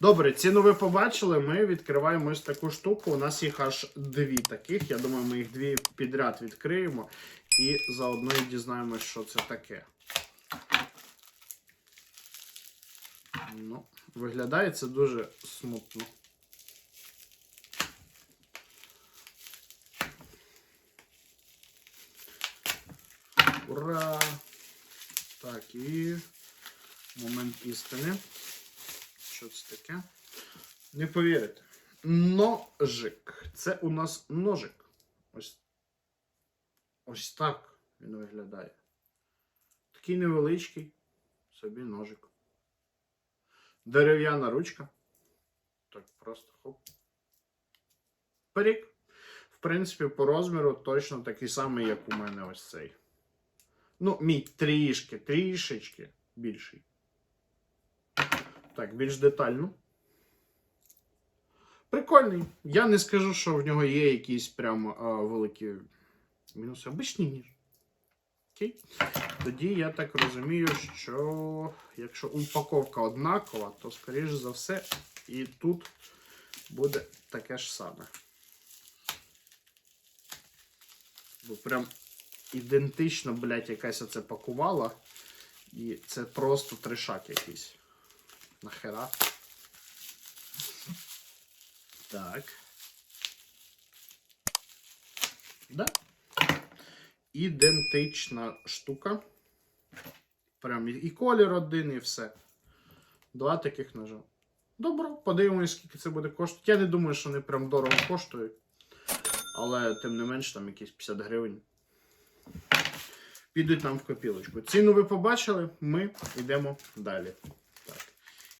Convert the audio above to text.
Добре, ціну ви побачили. Ми відкриваємо ось таку штуку. У нас їх аж дві таких. Я думаю, ми їх дві підряд відкриємо і заодно і дізнаємось, що це таке. Ну, виглядає це дуже смутно. Ура! Так, і момент істини. Що це таке? Не повірите. Ножик. Це у нас ножик. Ось. Ось так він виглядає. Такий невеличкий собі ножик. Дерев'яна ручка. Так, просто хоп. Перік. В принципі, по розміру точно такий самий, як у мене ось цей. Ну, мій трішки, трішечки більший. Так, більш детально. Прикольний. Я не скажу, що в нього є якісь прям а, великі мінуси. Обичний ніж. Окей. Тоді я так розумію, що якщо упаковка однакова, то, скоріш за все, і тут буде таке ж саме. Бо прям ідентично, блядь, якась оце пакувала. І це просто трешак якийсь. Нахера. Так. Да. Ідентична штука. Прям і- колір один, і все. Два таких ножа. Добре, подивимось, скільки це буде коштувати. Я не думаю, що вони прям дорого коштують. Але тим не менш, там якісь 50 гривень. Підуть нам в копілочку. Ціну ви побачили, ми йдемо далі.